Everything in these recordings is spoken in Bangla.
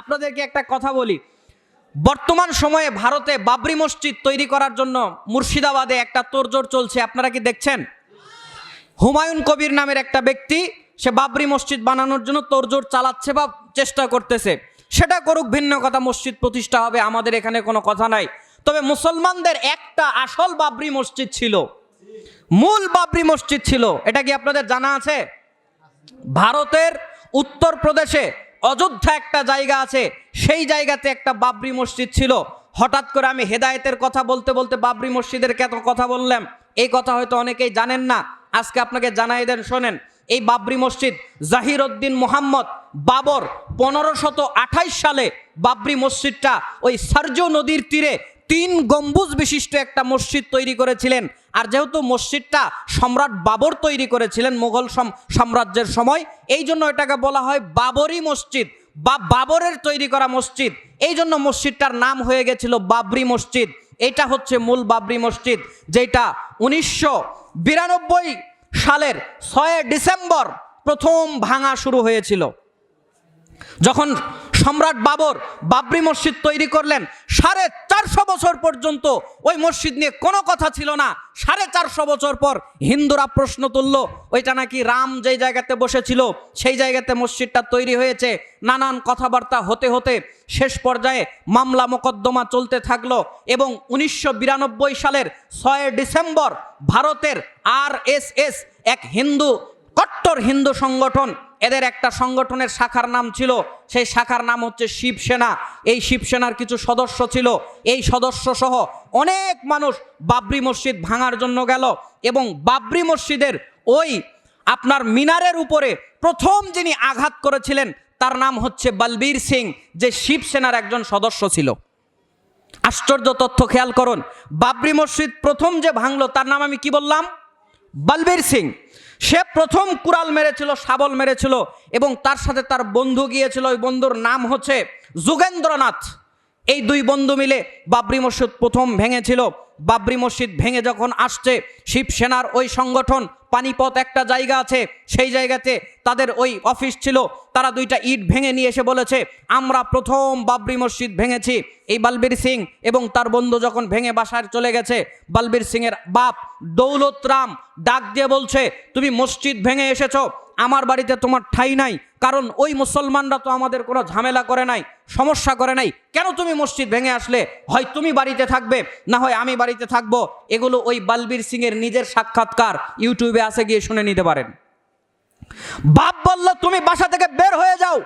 আপনাদেরকে একটা কথা বলি। বর্তমান সময়ে ভারতে বাবরি মসজিদ তৈরি করার জন্য মুর্শিদাবাদে একটা তোড়জোড় চলছে। আপনারা কি দেখছেন? হুমায়ুন কবির নামের একটা ব্যক্তি, সে বাবরি মসজিদ বানানোর জন্য তোড়জোড় চালাচ্ছে বা চেষ্টা করতেছে। সেটা করুক, ভিন্ন কথা, মসজিদ প্রতিষ্ঠা হবে, আমাদের এখানে কোনো কথা নাই। তবে মুসলমানদের একটা আসল বাবরি মসজিদ ছিল। মূল বাবরি মসজিদ ছিল। এটা কি আপনাদের জানা আছে? ভারতের উত্তর প্রদেশে অযোধ্যা একটা জায়গা আছে, সেই জায়গাতে একটা বাবরি মসজিদ ছিল। হঠাৎ করে আমি হেদায়েতের কথা বলতে বলতে বাবরি মসজিদের কত কথা বললাম? এই কথা হয়তো অনেকেই জানেন না। আজকে আপনাকে জানাই দেন, শোনেন। এই বাবরি মসজিদ জাহির উদ্দিন মোহাম্মদ বাবর পনেরো শত আঠাইশ সালে বাবরি মসজিদটা ওই সার্জ নদীর তীরে তিন গম্বুজ বিশিষ্ট একটা মসজিদ তৈরি করেছিলেন। আর যেহেতু মসজিদটা সম্রাট বাবর তৈরি করেছিলেন মোগল সম- সাম্রাজ্যের সময়, এই জন্য এটাকে বলা হয় বাবরি মসজিদ বা বাবরের তৈরি করা মসজিদ। এই জন্য মসজিদটার নাম হয়ে গেছিল বাবরি মসজিদ। এটা হচ্ছে মূল বাবরি মসজিদ, যেটা উনিশশো বিরানব্বই সালের ছয় ডিসেম্বর প্রথম ভাঙা শুরু হয়েছিল। যখন সম্রাট বাবর বাবরি মসজিদ তৈরি করলেন। সাড়ে চারশো বছর পর্যন্ত ওই মসজিদ নিয়ে কোনো কথা ছিল না। সাড়ে চারশো বছর পর হিন্দুরা প্রশ্ন তুলল, ওইটা নাকি রাম যেই জায়গাতে বসেছিল, সেই জায়গাতে মসজিদটা তৈরি হয়েছে? নানান কথাবার্তা হতে হতে শেষ পর্যায়ে মামলা মোকদ্দমা চলতে থাকল এবং উনিশশো বিরানব্বই সালের ছয় ডিসেম্বর ভারতের আর এক হিন্দু কট্টর হিন্দু সংগঠন, এদের একটা সংগঠনের শাখার নাম ছিল, সেই শাখার নাম হচ্ছে শিবসেনা। এই শিবসেনার কিছু সদস্য ছিল, এই সদস্য সহ অনেক মানুষ বাবরি মসজিদ ভাঙার জন্য গেল এবং বাবরি মসজিদের ওই আপনার মিনারের উপরে প্রথম যিনি আঘাত করেছিলেন, তার নাম হচ্ছে বলবীর সিং, যে শিবসেনার একজন সদস্য ছিল। আশ্চর্য তথ্য খেয়াল করুন, বাবরি মসজিদ প্রথম যে ভাঙলো, তার নাম আমি কি বললাম? বলবীর সিং। সে প্রথম কুড়াল মেরেছিল, শাবল মেরেছিল এবং তার সাথে তার বন্ধু গিয়েছিল। ওই বন্ধুর নাম হচ্ছে যুগেন্দ্রনাথ। এই দুই বন্ধু মিলে বাবরি মসজিদ প্রথম ভেঙেছিল। বাবরি মসজিদ ভেঙে যখন আসছে, শিবসেনার ওই সংগঠন, পানিপথ একটা জায়গা আছে, সেই জায়গাতে তাদের ওই অফিস ছিল। তারা দুইটা ইট ভেঙে নিয়ে এসে বলেছে, আমরা প্রথম বাবরি মসজিদ ভেঙেছি। এই বালবীর সিং এবং তার বন্ধু যখন ভেঙে বাসায় চলে গেছে, বালবীর সিংয়ের বাপ দৌলত রাম ডাক দিয়ে বলছে, তুমি মসজিদ ভেঙে এসেছ, আমার বাড়িতে তোমার ঠাই নাই, কারণ ওই মুসলমানরা তো আমাদের কোনো ঝামেলা করে নাই, সমস্যা করে নাই। কেন তুমি মসজিদ ভেঙে আসলে? হয় তুমি বাড়িতে থাকবে, না হয় আমি বাড়িতে থাকব, এগুলো ওই বালবীর সিংয়ের নিজের সাক্ষাৎকার ইউটিউবে আসে গিয়ে শুনে নিতে পারেন। বাপ বলল, তুমি বাসা থেকে বের হয়ে যাও।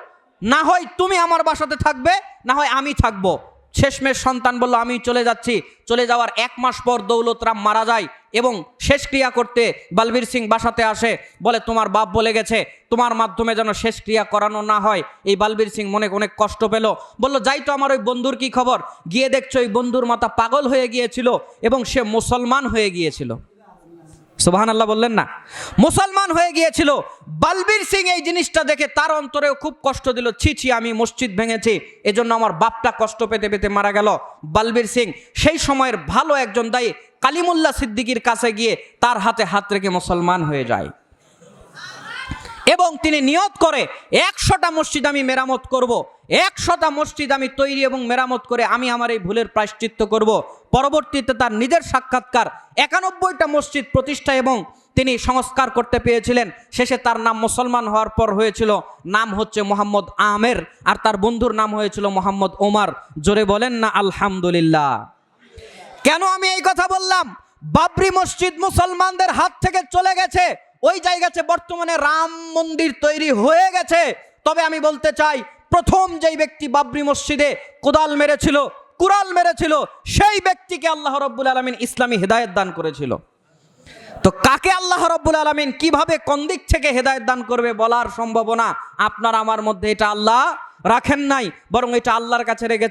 না হয় তুমি আমার বাসাতে থাকবে, না হয় আমি থাকব। শেষমেশ সন্তান বলল, আমি চলে যাচ্ছি। চলে যাওয়ার এক মাস পর দৌলত রাম মারা যায় এবং শেষ ক্রিয়া করতে বলবীর সিং বাসাতে আসে। বলে, তোমার বাপ বলে গেছে, তোমার মাধ্যমে যেন শেষ ক্রিয়া করানো না হয়। এই বলবীর সিং মনে অনেক কষ্ট পেল। বলল, যাই তো আমার ওই বন্ধুর কি খবর? গিয়ে দেখছ, ওই বন্ধুর মাথা পাগল হয়ে গিয়েছিল এবং সে মুসলমান হয়ে গিয়েছিল। সুবাহান আল্লাহ বললেন, না মুসলমান হয়ে গিয়েছিল বালবীর সিং এই জিনিসটা দেখে তার অন্তরেও খুব কষ্ট দিল ছি ছি, আমি মসজিদ ভেঙেছি, এজন্য আমার বাপটা কষ্ট পেতে পেতে মারা গেল বালবীর সিং সেই সময়ের ভালো একজন দায়ী কালিমুল্লাহ সিদ্দিকির কাছে গিয়ে তার হাতে হাত রেখে মুসলমান হয়ে যায় এবং তিনি নিয়ত করে, একশোটা মসজিদ আমি মেরামত করব। একশোটা মসজিদ আমি তৈরি এবং মেরামত করে আমি আমার এই ভুলের প্রায়শ্চিত্ত করব। পরবর্তীতে তার নিজের সাক্ষাৎকার একানব্বইটা মসজিদ প্রতিষ্ঠা এবং তিনি সংস্কার করতে পেরেছিলেন শেষে তার নাম মুসলমান হওয়ার পর হয়েছিল, নাম হচ্ছে মোহাম্মদ আমের আর তার বন্ধুর নাম হয়েছিল মোহাম্মদ ওমার। জোরে বলেন না, আলহামদুলিল্লাহ। কেন আমি এই কথা বললাম? বাবরি মসজিদ মুসলমানদের হাত থেকে চলে গেছে। ওই জায়গাতে বর্তমানে রাম মন্দির তৈরি হয়ে গেছে। তবে আমি বলতে চাই, প্রথম যেই ব্যক্তি বাবরি মসজিদে কোদাল মেরেছিল কুড়াল মেরেছিল, সেই ব্যক্তিকে আল্লাহ রব্বুল আলমিন ইসলামী হেদায়ত দান করেছিল। তো কাকে আল্লাহ রব্বুল আলমিন কীভাবে কোন দিক থেকে হেদায়ত দান করবে বলার সম্ভাবনা আপনার আমার মধ্যে এটা আল্লাহ রাখেন নাই, বরং এটা আল্লাহর কাছে রেখেছে।